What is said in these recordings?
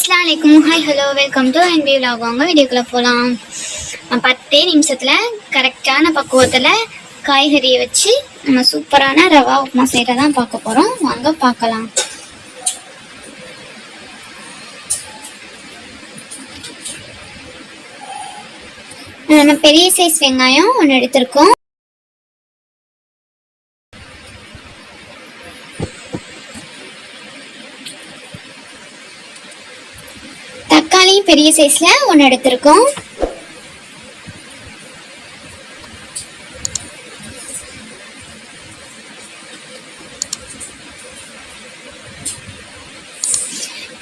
அஸ்லாம் வலைக்கும் hi hello welcome to என் விலாக் வாங்க வீடியோக்குள்ளே போகலாம் பத்தே நிமிஷத்தில் கரெக்டான பக்குவத்தில் காய்கறியை வச்சு நம்ம சூப்பரான ரவா உப்புமா செய்கிறதான் பார்க்க போகிறோம் வாங்க பார்க்கலாம். நம்ம பெரிய சைஸ் வெங்காயம் ஒன்று எடுத்திருக்கோம். பெரிய சைஸில் ஒன்று எடுத்திருக்கோம்.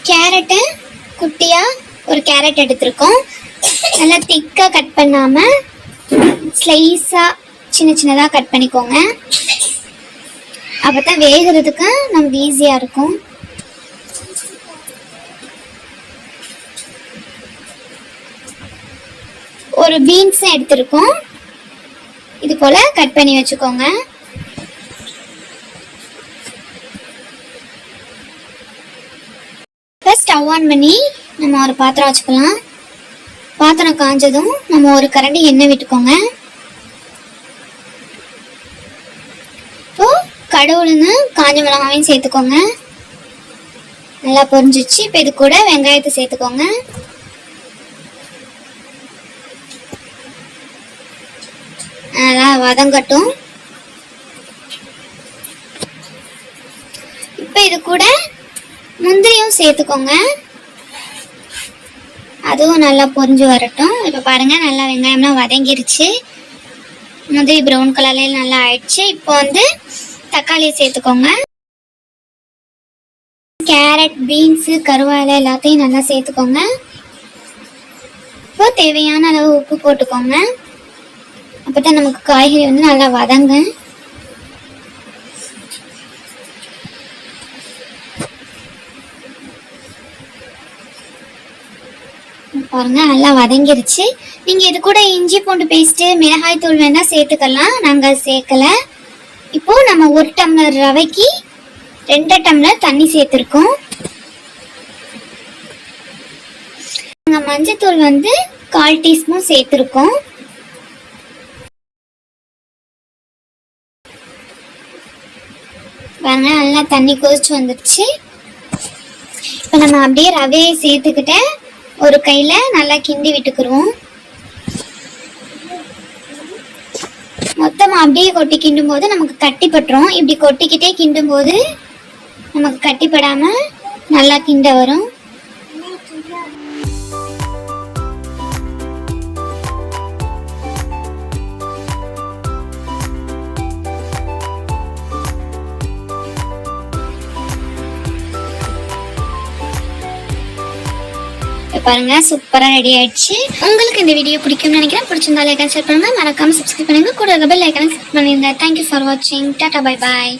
கேரட்டு குட்டியாக ஒரு கேரட் எடுத்திருக்கோம். நல்லா திக்காக கட் பண்ணாமல் ஸ்லைஸாக சின்ன சின்னதாக கட் பண்ணிக்கோங்க. அப்போ தான் வேகிறதுக்கு நமக்கு ஈஸியாக இருக்கும். ஒரு பீன்ஸ் எடுத்திருக்கோம். இது போல கட் பண்ணி வச்சுக்கோங்க. ஸ்டவ் ஆன் பண்ணி நம்ம ஒரு பாத்திரம் வச்சுக்கலாம். பாத்திரம் காஞ்சதும் நம்ம ஒரு கரண்டி எண்ணெய் விட்டுக்கோங்க. இப்போ கடவுளுன்னு காஞ்ச மிளகாவையும் சேர்த்துக்கோங்க. நல்லா பொரிஞ்சிச்சு. இப்போ இது கூட வெங்காயத்தை சேர்த்துக்கோங்க. வதங்கட்டும். இப்போ இது கூட முந்திரியும் சேர்த்துக்கோங்க. அதுவும் நல்லா பொரிஞ்சு வரட்டும். இப்போ பாருங்க நல்லா வெங்காயம்லாம் வதங்கிருச்சு. முந்திரி ப்ரௌன் கலர்ல நல்லா ஆயிடுச்சு. இப்போ வந்து தக்காளியை சேர்த்துக்கோங்க. கேரட் பீன்ஸு கருவேலை எல்லாத்தையும் நல்லா சேர்த்துக்கோங்க. இப்போ தேவையான அளவு உப்பு போட்டுக்கோங்க. அப்போ தான் நமக்கு காய்கறி வந்து நல்லா வதங்க. பாருங்க நல்லா வதங்கிருச்சு. நீங்க இது கூட இஞ்சி பூண்டு பேஸ்ட் மிளகாய் தூள் வேணா சேர்த்துக்கலாம். நாங்க சேர்க்கல. இப்போ நம்ம ஒரு டம்ளர் ரவைக்கு ரெண்டு டம்ளர் தண்ணி சேர்த்துருக்கோம். மஞ்சத்தூள் வந்து கால் டீஸ்பூன் சேர்த்துருக்கோம். பாருங்க நல்லா தண்ணி கொதிச்சு வந்துடுச்சு இப்போ நம்ம அப்படியே ரவையை சேர்த்துக்கிட்டு ஒரு கையில் நல்லா கிண்டி விட்டுக்குருவோம். மொத்தமாக அப்படியே கொட்டி கிண்டும் போது நமக்கு கட்டிப்பட்டுரும். இப்படி கொட்டிக்கிட்டே கிண்டும் போது நமக்கு கட்டிப்படாமல் நல்லா கிண்ட வரும். பாருங்க சூப்பரா ரெடி ஆயிடுச்சு. உங்களுக்கு இந்த வீடியோ பிடிக்கும்னு நினைக்கிறேன். பிடிச்சிருந்தா லைக் ஷேர் பண்ணுங்க. மறக்காம சப்ஸ்கிரைப் பண்ணுங்க. கூட பெல் ஐக்கனை கிளிக் பண்ணிருங்க. தேங்க்யூ ஃபார் வாட்சிங் டாடா பை பாய்